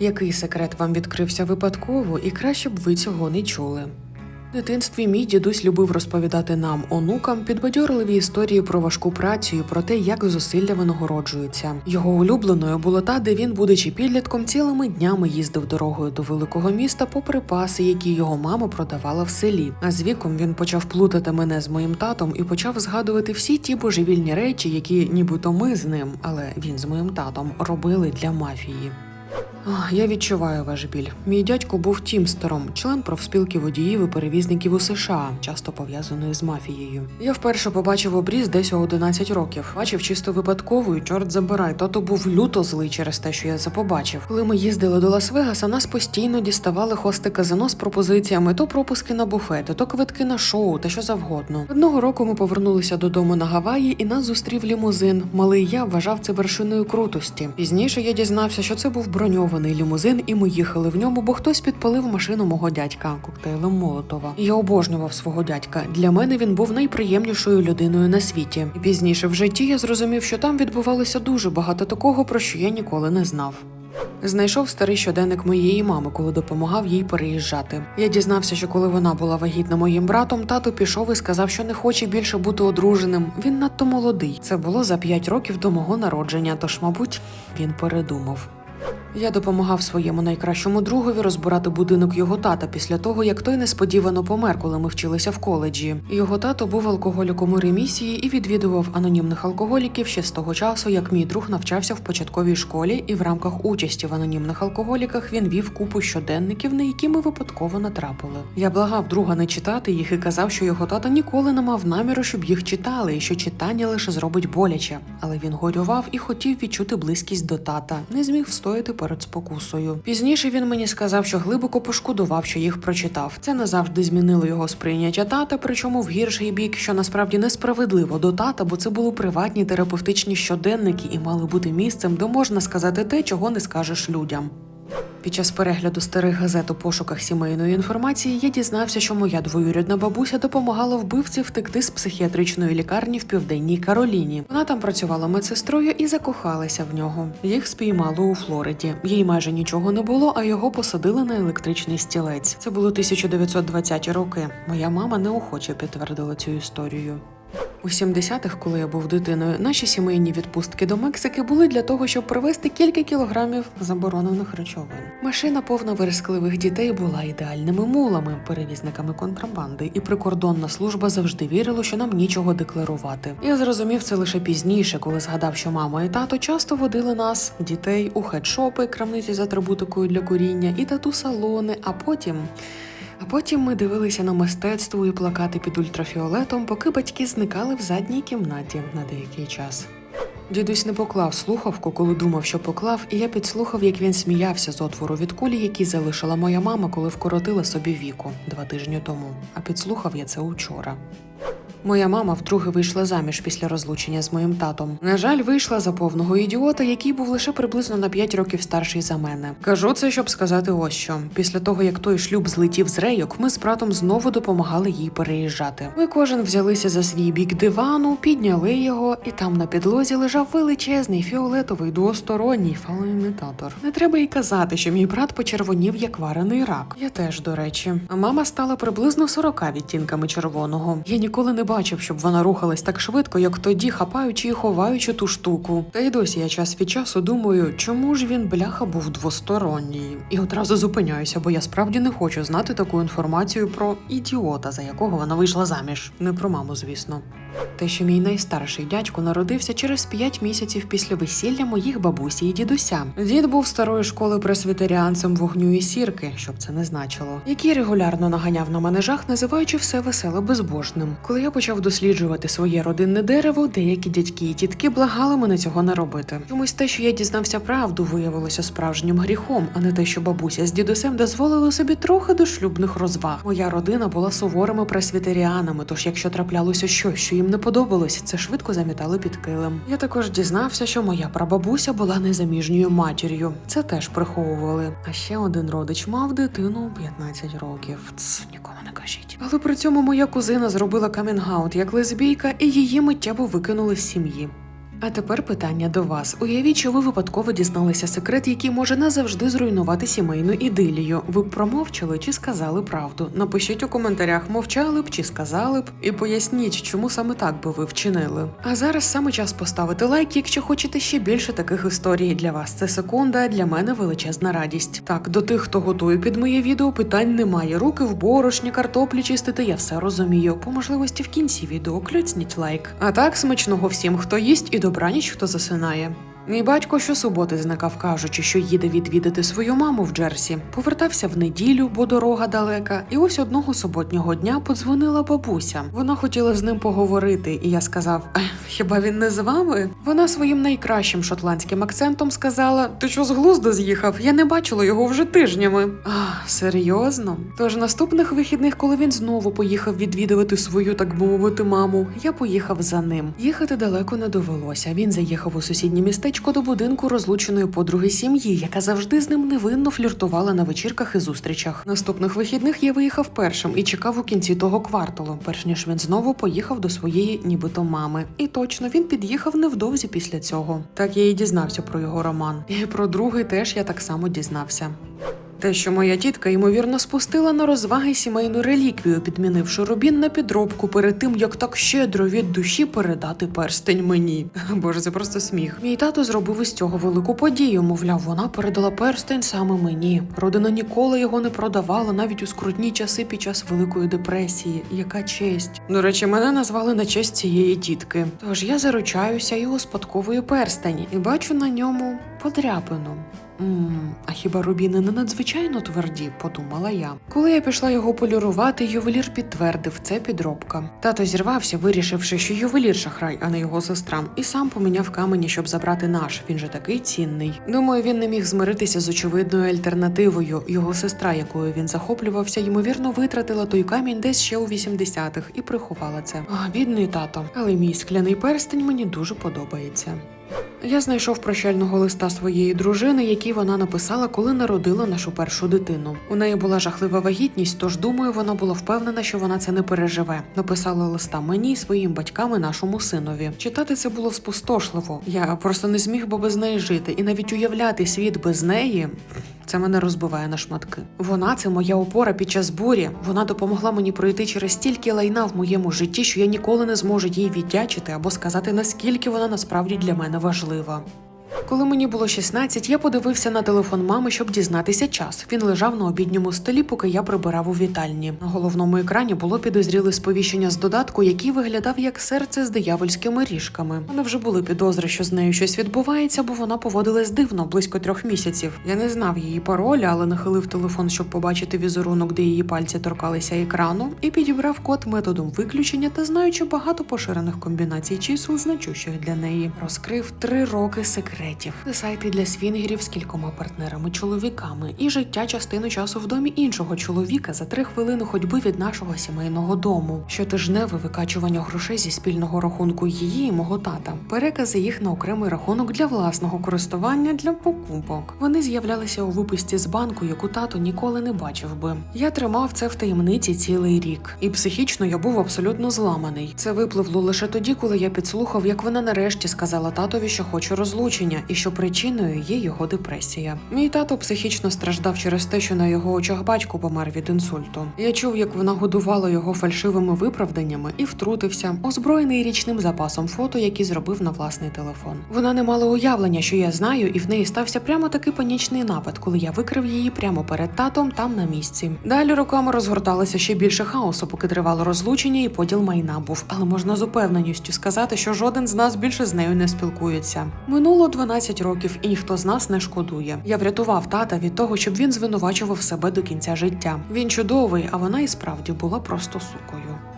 Який секрет вам відкрився випадково, і краще б ви цього не чули. В дитинстві мій дідусь любив розповідати нам, онукам, підбадьорливі історії про важку працю і про те, як зусилля винагороджуються. Його улюбленою було та, де він, будучи підлітком, цілими днями їздив дорогою до великого міста по припаси, які його мама продавала в селі. А з віком він почав плутати мене з моїм татом і почав згадувати всі ті божевільні речі, які нібито ми з ним, але він з моїм татом робили для мафії. Я відчуваю ваш біль. Мій дядько був тімстером, член профспілки водіїв і перевізників у США, часто пов'язаної з мафією. Я вперше побачив обріз десь у 11 років. Бачив чисто випадково, і чорт забирай. Тато був люто злий через те, що я це побачив. Коли ми їздили до Лас-Вегаса, нас постійно діставали хости казино з пропозиціями то пропуски на буфети, то квитки на шоу та що завгодно. Одного року ми повернулися додому на Гаваї, і нас зустрів лімузин. Малий я вважав це вершиною крутості. Пізніше я дізнався, що це був броньований лімузин, і ми їхали в ньому, бо хтось підпалив машину мого дядька коктейлем Молотова. Я обожнював свого дядька. Для мене він був найприємнішою людиною на світі. Пізніше в житті я зрозумів, що там відбувалося дуже багато такого, про що я ніколи не знав. Знайшов старий щоденник моєї мами, коли допомагав їй переїжджати. Я дізнався, що коли вона була вагітна моїм братом, тато пішов і сказав, що не хоче більше бути одруженим. Він надто молодий. Це було за п'ять років до мого народження, тож, мабуть, він передумав. Я допомагав своєму найкращому другові розбирати будинок його тата після того, як той несподівано помер, коли ми вчилися в коледжі. Його тато був алкоголіком у ремісії і відвідував анонімних алкоголіків ще з того часу, як мій друг навчався в початковій школі, і в рамках участі в анонімних алкоголіках він вів купу щоденників, на які ми випадково натрапили. Я благав друга не читати їх і казав, що його тато ніколи не мав наміру, щоб їх читали, і що читання лише зробить боляче. Але він горював і хотів відчути близькість до тата, не зміг встояти перед спокусою. Пізніше він мені сказав, що глибоко пошкодував, що їх прочитав. Це назавжди змінило його сприйняття тата, причому в гірший бік, що насправді несправедливо до тата, бо це були приватні терапевтичні щоденники і мали бути місцем, де можна сказати те, чого не скажеш людям. Під час перегляду старих газет у пошуках сімейної інформації я дізнався, що моя двоюрідна бабуся допомагала вбивці втекти з психіатричної лікарні в південній Кароліні. Вона там працювала медсестрою і закохалася в нього. Їх спіймали у Флориді. Їй майже нічого не було, а його посадили на електричний стілець. Це були 1920-ті роки. Моя мама неохоче підтвердила цю історію. У 70-х, коли я був дитиною, наші сімейні відпустки до Мексики були для того, щоб привезти кілька кілограмів заборонених речовин. Машина повна верескливих дітей була ідеальними мулами, перевізниками контрабанди, і прикордонна служба завжди вірила, що нам нічого декларувати. Я зрозумів це лише пізніше, коли згадав, що мама і тато часто водили нас, дітей, у хедшопи, крамниці з атрибутикою для куріння і тату-салони, а потім. А потім ми дивилися на мистецтво і плакати під ультрафіолетом, поки батьки зникали в задній кімнаті на деякий час. Дідусь не поклав слухавку, коли думав, що поклав, і я підслухав, як він сміявся з отвору від кулі, який залишила моя мама, коли вкоротила собі віку два тижні тому. А підслухав я це учора. Моя мама вдруге вийшла заміж після розлучення з моїм татом. На жаль, вийшла за повного ідіота, який був лише приблизно на 5 років старший за мене. Кажу це, щоб сказати ось що. Після того, як той шлюб злетів з рейок, ми з братом знову допомагали їй переїжджати. Ми кожен взялися за свій бік дивану, підняли його, і там на підлозі лежав величезний фіолетовий двосторонній фалоімітатор. Не треба й казати, що мій брат почервонів як варений рак. Я теж, до речі. Мама стала приблизно 40 відтінками червоного. Я ніколи не бачив, щоб вона рухалась так швидко, як тоді, хапаючи і ховаючи ту штуку. Та й досі я час від часу думаю, чому ж він бляха був двосторонній. І одразу зупиняюся, бо я справді не хочу знати таку інформацію про ідіота, за якого вона вийшла заміж. Не про маму, звісно. Те, що мій найстарший дядько народився через п'ять місяців після весілля моїх бабусі і дідуся. Дід був старої школи пресвітеріанцем вогню і сірки, щоб це не значило, який регулярно наганяв на мене жах, називаючи все весело безбожним. Коли я почав досліджувати своє родинне дерево, деякі дядьки і тітки благали мене цього не робити. Чомусь те, що я дізнався правду, виявилося справжнім гріхом, а не те, що бабуся з дідусем дозволили собі трохи до шлюбних розваг. Моя родина була суворими пресвітеріанами, тож якщо траплялося щось, що їм не подобалось, це швидко замітали під килим. Я також дізнався, що моя прабабуся була незаміжньою матір'ю. Це теж приховували. А ще один родич мав дитину у 15 років. Ц, нікому не кажіть. Але при цьому моя кузина зробила камінгаут як лесбійка, і її миттєво викинули з сім'ї. А тепер питання до вас. Уявіть, що ви випадково дізналися секрет, який може назавжди зруйнувати сімейну ідилію. Ви б промовчали чи сказали правду? Напишіть у коментарях, мовчали б чи сказали б, і поясніть, чому саме так би ви вчинили. А зараз саме час поставити лайк, якщо хочете ще більше таких історій. Для вас це секунда, для мене величезна радість. Так, до тих, хто готує під моє відео, питань немає. Руки в борошні, картоплі чистити, я все розумію. По можливості в кінці відео клюцніть лайк. А так, смачного всім, хто їсть, і добраніч, хто засинає. Мій батько щосуботи зникав, кажучи, що їде відвідати свою маму в Джерсі. Повертався в неділю, бо дорога далека. І ось одного суботнього дня подзвонила бабуся. Вона хотіла з ним поговорити, і я сказав: хіба він не з вами? Вона своїм найкращим шотландським акцентом сказала: Ти що з глузду з'їхав? Я не бачила його вже тижнями. А, серйозно? Тож наступних вихідних, коли він знову поїхав відвідувати свою, так би мовити, маму, я поїхав за ним. Їхати далеко не довелося. Він заїхав у сусіднє містечко до будинку розлученої подруги сім'ї, яка завжди з ним невинно фліртувала на вечірках і зустрічах. Наступних вихідних я виїхав першим і чекав у кінці того кварталу, перш ніж він знову поїхав до своєї, нібито мами. І точно він під'їхав невдовзі після цього. Так я і дізнався про його роман. І про другий теж я так само дізнався. Те, що моя тітка ймовірно спустила на розваги сімейну реліквію, підмінивши рубін на підробку перед тим, як так щедро від душі передати перстень мені. Боже, це просто сміх. Мій тато зробив із цього велику подію. Мовляв, вона передала перстень саме мені. Родина ніколи його не продавала навіть у скрутні часи під час великої депресії. Яка честь. До речі, мене назвали на честь цієї тітки. Тож я заручаюся і успадковую перстень і бачу на ньому подряпину. Мм, а хіба рубіни не надзвичайно тверді, подумала я. Коли я пішла його полірувати, ювелір підтвердив, це підробка. Тато зірвався, вирішивши, що ювелір шахрай, а не його сестра, і сам поміняв камені, щоб забрати наш. Він же такий цінний. Думаю, він не міг змиритися з очевидною альтернативою. Його сестра, якою він захоплювався, ймовірно, витратила той камінь десь ще у 80-х і приховала це. А, бідний тато, але мій скляний перстень мені дуже подобається. Я знайшов прощального листа своєї дружини, який вона написала, коли народила нашу першу дитину. У неї була жахлива вагітність, тож думаю, вона була впевнена, що вона це не переживе. Написала листа мені, своїм батькам і нашому синові. Читати це було спустошливо. Я просто не зміг би без неї жити, і навіть уявляти світ без неї. Це мене розбиває на шматки. Вона це моя опора під час бурі. Вона допомогла мені пройти через стільки лайна в моєму житті, що я ніколи не зможу їй віддячити або сказати, наскільки вона насправді для мене важлива важлива. Коли мені було 16, я подивився на телефон мами, щоб дізнатися час. Він лежав на обідньому столі, поки я прибирав у вітальні. На головному екрані було підозріле сповіщення з додатку, який виглядав як серце з диявольськими ріжками. Мене вже були підозри, що з нею щось відбувається, бо вона поводилась дивно близько трьох місяців. Я не знав її пароля, але нахилив телефон, щоб побачити візерунок, де її пальці торкалися екрану, і підібрав код методом виключення та знаючи багато поширених комбінацій чисел, значущих для неї. Розкрив три роки секретів. Це сайти для свінгерів з кількома партнерами-чоловіками і життя частину часу в домі іншого чоловіка за три хвилини ходьби від нашого сімейного дому. Щотижневе викачування грошей зі спільного рахунку її і мого тата, перекази їх на окремий рахунок для власного користування для покупок. Вони з'являлися у виписці з банку, яку тато ніколи не бачив би. Я тримав це в таємниці цілий рік, і психічно я був абсолютно зламаний. Це випливло лише тоді, коли я підслухав, як вона нарешті сказала татові, що хоче розлучення, і що причиною є його депресія. Мій тато психічно страждав через те, що на його очах батько помер від інсульту. Я чув, як вона годувала його фальшивими виправданнями і втрутився, озброєний річним запасом фото, які зробив на власний телефон. Вона не мала уявлення, що я знаю, і в неї стався прямо такий панічний напад, коли я викрив її прямо перед татом там на місці. Далі роками розгорталося ще більше хаосу, поки тривало розлучення і поділ майна був, але можна з упевненістю сказати, що жоден з нас більше з нею не спілкується. Минуло 12 років, і ніхто з нас не шкодує. Я врятував тата від того, щоб він звинувачував себе до кінця життя. Він чудовий, а вона і справді була просто сукою.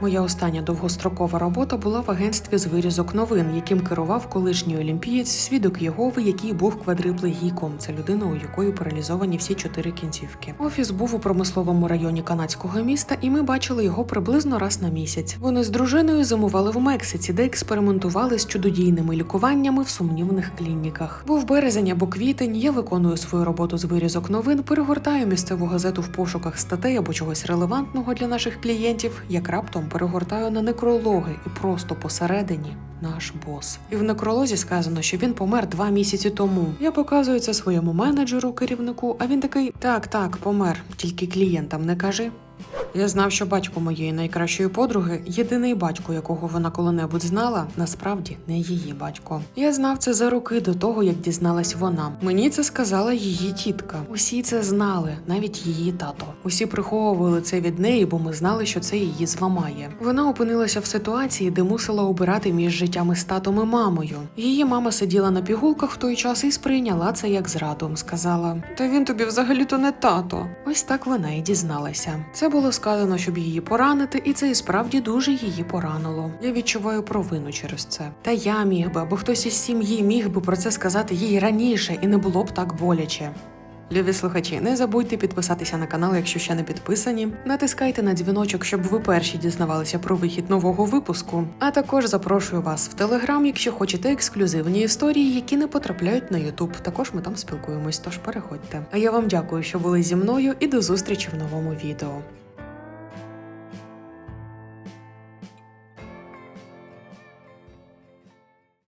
Моя остання довгострокова робота була в агентстві з вирізок новин, яким керував колишній олімпієць, свідок Єгови, який був квадриплегійком. Це людина, у якої паралізовані всі чотири кінцівки. Офіс був у промисловому районі канадського міста, і ми бачили його приблизно раз на місяць. Вони з дружиною зимували в Мексиці, де експериментували з чудодійними лікуваннями в сумнівних клініках. Був березень або квітень. Я виконую свою роботу з вирізок новин, перегортаю місцеву газету в пошуках статей або чогось релевантного для наших клієнтів. Як раптом перегортаю на некрологи і просто посередині. Наш бос, і в некролозі сказано, що він помер два місяці тому. Я показую це своєму менеджеру, керівнику. А він такий: так, так, помер, тільки клієнтам не кажи. Я знав, що батько моєї найкращої подруги, єдиний батько, якого вона коли-небудь знала, насправді не її батько. Я знав це за роки до того, як дізналась вона. Мені це сказала її тітка. Усі це знали, навіть її тато. Усі приховували це від неї, бо ми знали, що це її зламає. Вона опинилася в ситуації, де мусила обирати між життями з татом і мамою. Її мама сиділа на пігулках в той час і сприйняла це як зраду. Сказала: Та він тобі взагалі-то не тато. Ось так вона і дізналася. Це було сказано, щоб її поранити, і це і справді дуже її поранило. Я відчуваю провину через це. Та я міг би, або хтось із сім'ї міг би про це сказати їй раніше, і не було б так боляче. Любі слухачі, не забудьте підписатися на канал, якщо ще не підписані. Натискайте на дзвіночок, щоб ви перші дізнавалися про вихід нового випуску. А також запрошую вас в телеграм, якщо хочете ексклюзивні історії, які не потрапляють на Ютуб. Також ми там спілкуємось, тож переходьте. А я вам дякую, що були зі мною, і до зустрічі в новому відео.